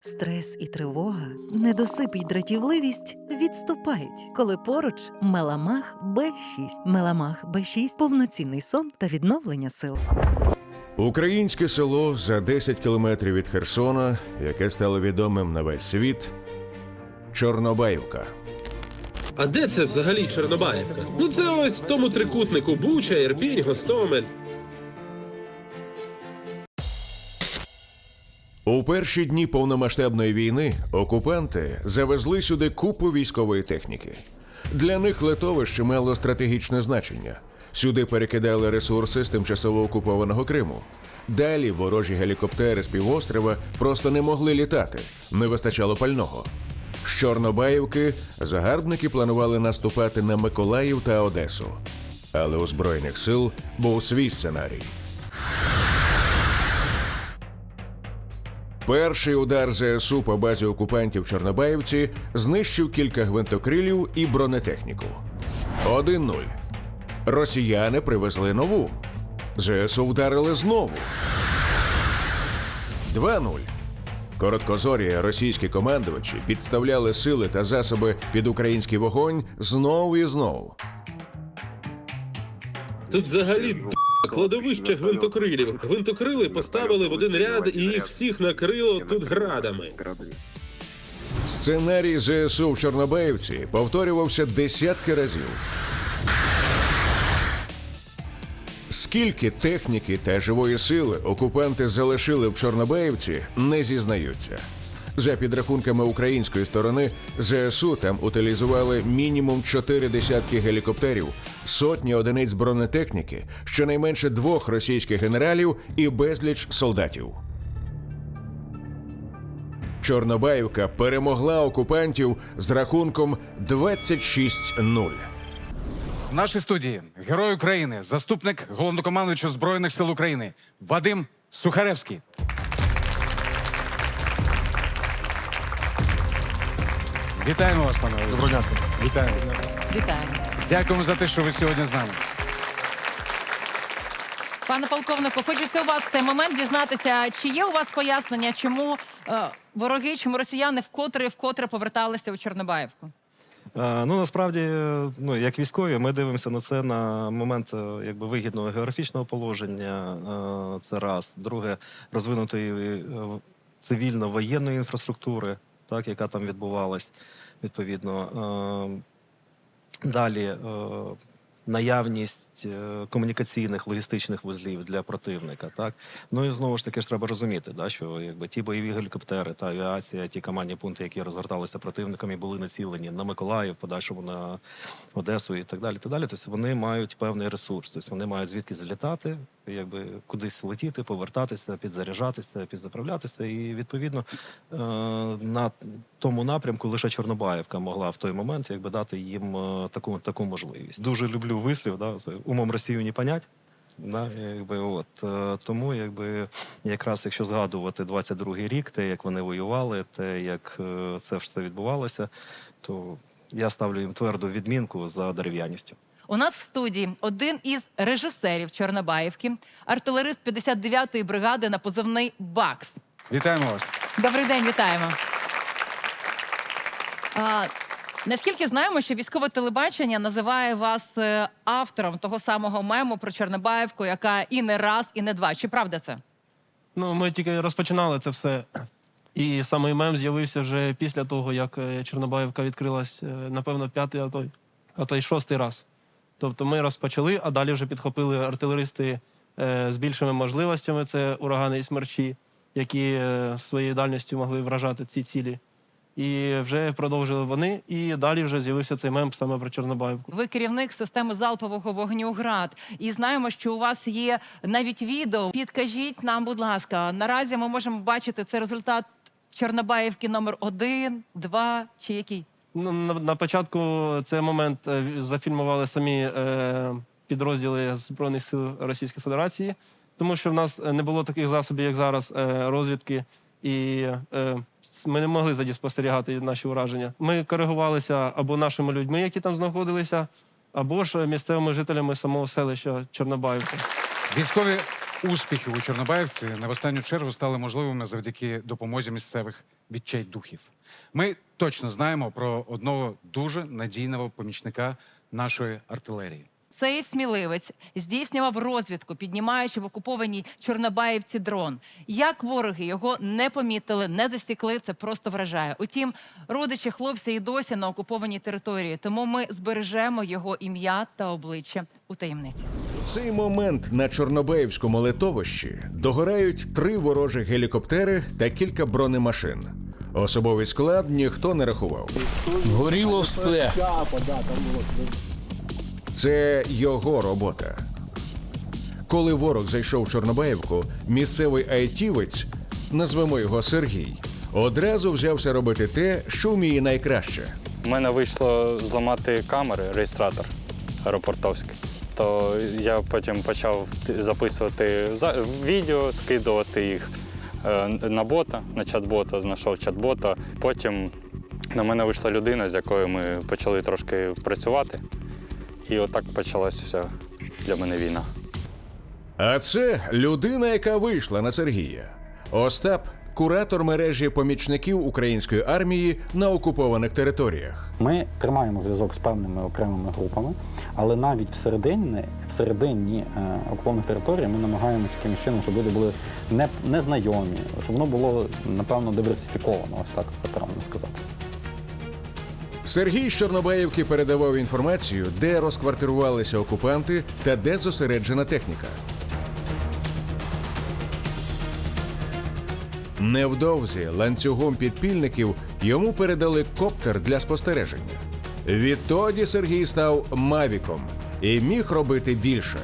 Стрес і тривога, недосип і дратівливість відступають, коли поруч Меламах Б6. Меламах Б6 – повноцінний сон та відновлення сил. Українське село за 10 кілометрів від Херсона, яке стало відомим на весь світ Чорнобаївка. А де це взагалі Чорнобаївка? Ну це ось в тому трикутнику Буча, Ірпінь, Гостомель. У перші дні повномасштабної війни окупанти завезли сюди купу військової техніки. Для них литовище мало стратегічне значення. Сюди перекидали ресурси з тимчасово окупованого Криму. Далі ворожі гелікоптери з півострова просто не могли літати, не вистачало пального. З Чорнобаївки загарбники планували наступати на Миколаїв та Одесу. Але у Збройних сил був свій сценарій. Перший удар ЗСУ по базі окупантів Чорнобаївці знищив кілька гвинтокрилів і бронетехніку. 1-0. Росіяни привезли нову. ЗСУ вдарили знову. 2-0. Короткозорі російські командувачі підставляли сили та засоби під український вогонь знову і знову. Тут взагалі кладовище гвинтокрилів. Гвинтокрили поставили в один ряд і їх всіх накрило тут градами. Сценарій ЗСУ в Чорнобаївці повторювався десятки разів. Скільки техніки та живої сили окупанти залишили в Чорнобаївці, не зізнаються. За підрахунками української сторони, ЗСУ там утилізували мінімум чотири десятки гелікоптерів, сотні одиниць бронетехніки, щонайменше двох російських генералів і безліч солдатів. Чорнобаївка перемогла окупантів з рахунком 26-0. В нашій студії герой України, заступник головнокомандуючого Збройних сил України Вадим Сухаревський. Вітаємо вас, пане Вадим. Доброго дня. Вітаємо. Вітаємо. Дякуємо за те, що ви сьогодні з нами. Пане полковнику, хочеться у вас в цей момент дізнатися, чи є у вас пояснення, чому е, вороги, чому росіяни вкотре і вкотре поверталися у Чорнобаївку? Е, Ну насправді, е, ну як військові, ми дивимося на це на момент е, якби вигідного географічного положення. е, Це раз. Друге, розвинутої е, цивільно-воєнної інфраструктури, так яка там відбувалась, відповідно. Е, Далі е, наявність е, комунікаційних логістичних вузлів для противника. Так ну і знову ж таки ж треба розуміти, да, що якби ті бойові гелікоптери та авіація, ті командні пункти, які розгорталися противниками, були націлені на Миколаїв, подальшому на Одесу і так далі. Так далі. Тобто вони мають певний ресурс, тобто вони мають звідки злітати, якби кудись летіти, повертатися, підзаряджатися, підзаправлятися. І відповідно е, на тому напрямку лише Чорнобаївка могла в той момент якби дати їм е, таку, таку можливість. Дуже люблю вислів, да, це умом Росію не понять. Да, якби, от, е, тому, якби, якраз якщо згадувати 22-й рік, те, як вони воювали, те, як е, це все відбувалося, то я ставлю їм тверду відмінку за дерев'яністю. У нас в студії один із режисерів Чорнобаївки, артилерист 59-ї бригади на позивний Бакс. Вітаємо вас. Добрий день, вітаємо. А, наскільки знаємо, що військове телебачення називає вас е, автором того самого мему про Чорнобаївку, яка і не раз, і не два. Чи правда це? Ну, ми тільки розпочинали це все. І саме мем з'явився вже після того, як е, Чорнобаївка відкрилась, е, напевно, п'ятий, а то, а то й шостий раз. Тобто ми розпочали, а далі вже підхопили артилеристи з більшими можливостями. Це урагани і смерчі, які своєю дальністю могли вражати ці цілі. І вже продовжили вони, і далі вже з'явився цей мем саме про Чорнобаївку. Ви керівник системи залпового вогню ГРАД. І знаємо, що у вас є навіть відео. Підкажіть нам, будь ласка, наразі ми можемо бачити це результат Чорнобаївки номер один, два чи який? Ну, на, на початку цей момент е, зафільмували самі е, підрозділи Збройних сил Російської Федерації, тому що в нас е, не було таких засобів, як зараз, е, розвідки, і е, ми не могли тоді спостерігати наші ураження. Ми коригувалися або нашими людьми, які там знаходилися, або ж місцевими жителями самого селища Чорнобаївка. Військові Успіхи у Чорнобаївці в останню чергу стали можливими завдяки допомозі місцевих відчайдухів. Ми точно знаємо про одного дуже надійного помічника нашої артилерії. Цей сміливець здійснював розвідку, піднімаючи в окупованій Чорнобаївці дрон. Як вороги його не помітили, не засікли, це просто вражає. Утім, родичі хлопця і досі на окупованій території, тому ми збережемо його ім'я та обличчя у таємниці. В цей момент на Чорнобаївському литовищі догорають три ворожі гелікоптери та кілька бронемашин. Особовий склад ніхто не рахував. Горіло все. Це його робота. Коли ворог зайшов в Чорнобаївку, місцевий айтівець, назвемо його Сергій, одразу взявся робити те, що вміє найкраще. У мене вийшло зламати камери, реєстратор аеропортовський. То я потім почав записувати за- відео, скидувати їх е, на бота, на чат-бота, знайшов чат-бота. Потім на мене вийшла людина, з якою ми почали трошки працювати. І отак почалась вся для мене війна. А це людина, яка вийшла на Сергія. Остап куратор мережі помічників української армії на окупованих територіях. Ми тримаємо зв'язок з певними окремими групами, але навіть всередині, всередині е, окупованих територій ми намагаємося якимось чином, щоб люди були не, незнайомі, щоб воно було напевно диверсифіковано. Ось так це правильно сказати. Сергій з Чорнобаївки передавав інформацію, де розквартирувалися окупанти та де зосереджена техніка. Невдовзі ланцюгом підпільників йому передали коптер для спостереження. Відтоді Сергій став мавіком і міг робити більше.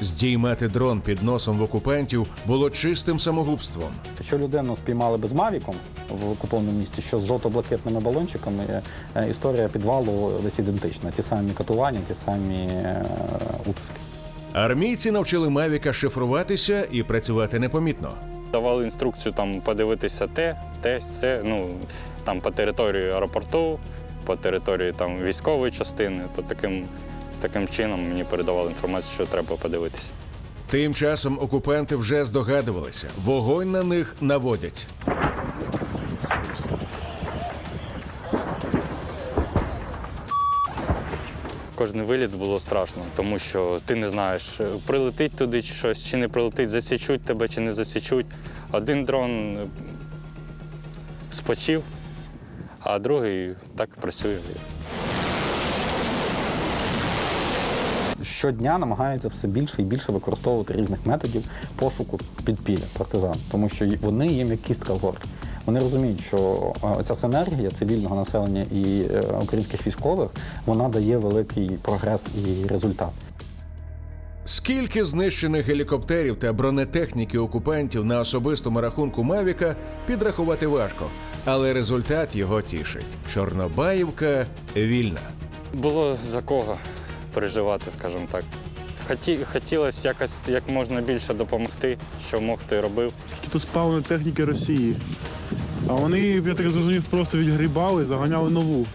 Здіймати дрон під носом в окупантів було чистим самогубством. Якщо людину спіймали без мавіком в окупованому місті, що з жовто-блакитними балончиками, е, е, історія підвалу десь ідентична. Ті самі катування, ті самі е, утиски. Армійці навчили Мавіка шифруватися і працювати непомітно. Давали інструкцію там подивитися те, те, все. Ну там по території аеропорту, по території там військової частини. То таким, таким чином мені передавали інформацію, що треба подивитися. Тим часом окупанти вже здогадувалися, вогонь на них наводять. Кожний виліт було страшно, тому що ти не знаєш, е, прилетить туди щось, чи не прилетить, засічуть тебе чи не засічуть. Один дрон е, спочив, а другий так працює. Щодня намагаються все більше і більше використовувати різних методів пошуку підпілля партизан, тому що вони їм як кістка в горлі. Вони розуміють, що ця синергія цивільного населення і е, українських військових вона дає великий прогрес і результат. Скільки знищених гелікоптерів та бронетехніки окупантів на особистому рахунку Мавіка підрахувати важко, але результат його тішить. Чорнобаївка вільна. Було за кого переживати, скажімо так. Хотілося якось як можна більше допомогти, що мог, то й робив. Скільки тут спалено техніки Росії. А вони, я так зрозумів, просто відгрібали, заганяли нову.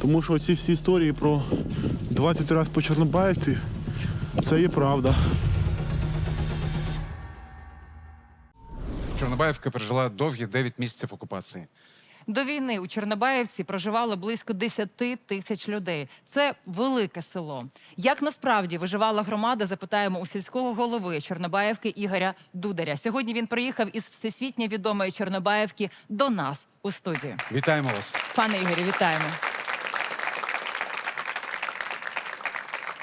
Тому що ці всі історії про 20 разів по Чорнобаївці, це є правда. Чорнобаївка пережила довгі 9 місяців окупації. До війни у Чорнобаївці проживало близько 10 тисяч людей. Це велике село. Як насправді виживала громада? Запитаємо у сільського голови Чорнобаївки Ігоря Дударя. Сьогодні він приїхав із всесвітньо відомої Чорнобаївки до нас у студію. Вітаємо вас. Пане Ігорі, вітаємо.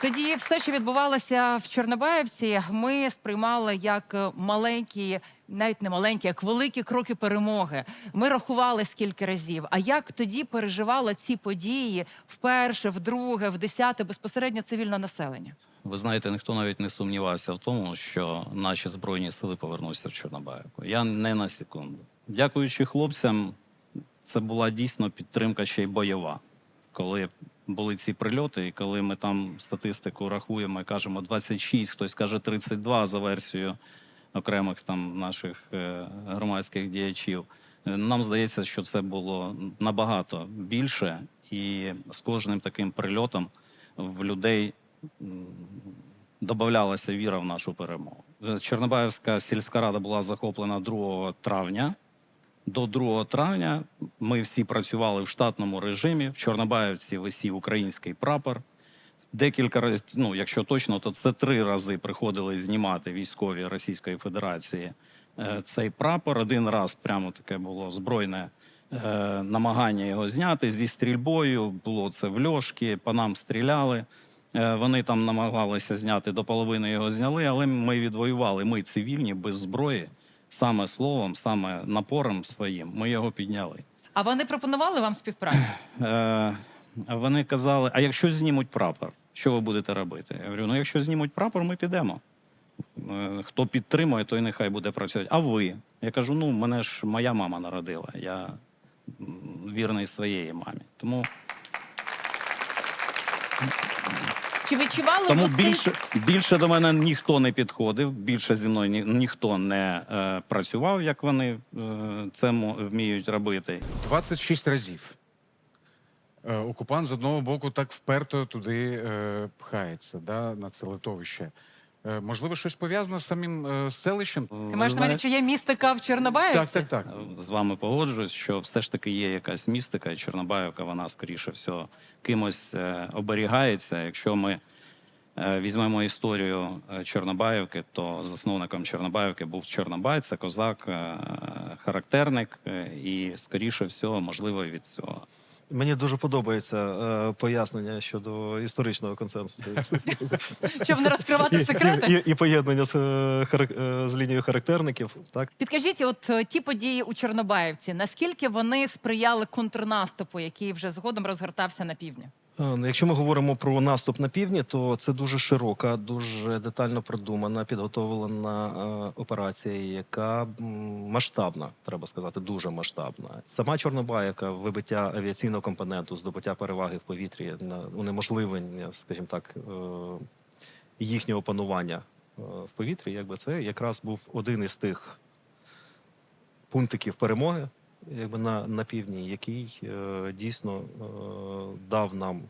Тоді все, що відбувалося в Чорнобаївці, ми сприймали як маленькі, навіть не маленькі, як великі кроки перемоги. Ми рахували скільки разів. А як тоді переживало ці події вперше, вдруге, в десяте безпосередньо цивільне населення? Ви знаєте, ніхто навіть не сумнівався в тому, що наші збройні сили повернуться в Чорнобаївку. Я не на секунду. Дякуючи хлопцям, це була дійсно підтримка ще й бойова. Коли були ці прильоти, і коли ми там статистику рахуємо і кажемо 26, хтось каже 32 за версією окремих там наших е, громадських діячів. е, Нам здається, що це було набагато більше, і з кожним таким прильотом в людей додавалася віра в нашу перемогу. Чорнобаївська сільська рада була захоплена 2 травня. До 2 травня ми всі працювали в штатному режимі. В Чорнобаївці висів український прапор. Декілька разів, ну якщо точно, то це три рази приходили знімати військові Російської Федерації е, цей прапор. Один раз прямо таке було збройне е, намагання його зняти зі стрільбою. Було це в льошки, по нам стріляли. Е, Вони там намагалися зняти до половини його зняли, але ми відвоювали. Ми цивільні без зброї, саме словом, саме напором своїм. Ми його підняли. А вони пропонували вам співпрацю? Е, вони казали: а якщо знімуть прапор, що ви будете робити? Я говорю, ну якщо знімуть прапор, ми підемо. Е, Хто підтримує, той нехай буде працювати. А ви? Я кажу: ну, мене ж моя мама народила. Я вірний своєї мамі. Тому, Чи відчували тому ви більше, більше до мене ніхто не підходив, більше зі мною ні, ніхто не е, працював, як вони е, це вміють робити. 26 разів. Е, Окупант з одного боку так вперто туди е, пхається, да, на це литовище. Е, можливо, щось пов'язане з самим е, селищем? Ти маєш на увазі, що є містика в Чорнобаївці? Так, так, так. з вами погоджуюсь, що все ж таки є якась містика, і Чорнобаївка, вона скоріше всього кимось е, оберігається. Якщо ми е, візьмемо історію Чорнобаївки, то засновником Чорнобаївки був Чорнобай, це козак, е, характерник, е, і скоріше всього, можливо, від цього. Мені дуже подобається е, пояснення щодо історичного консенсусу. Щоб не розкривати секрети? І, і поєднання з, е, харак- е, з лінією характерників. Так? Підкажіть, от е, ті події у Чорнобаївці, наскільки вони сприяли контрнаступу, який вже згодом розгортався на півдні? Е, ну, Якщо ми говоримо про наступ на півдні, то це дуже широка, дуже детально продумана, підготовлена е, операція, яка масштабна, треба сказати, дуже масштабна. Сама Чорнобаївка, вибиття авіаційного компоненту, здобуття переваги в повітрі, унеможливлення, скажімо так, е, їхнього панування в повітрі, якби це якраз був один із тих пунктиків перемоги, якби на, на півдні, який е, дійсно е, дав нам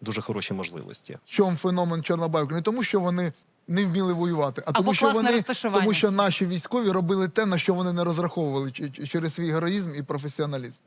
дуже хороші можливості. В чому феномен Чорнобаївки? Не тому, що вони не вміли воювати, а Або тому, що вони тому, що наші військові робили те, на що вони не розраховували через свій героїзм і професіоналізм.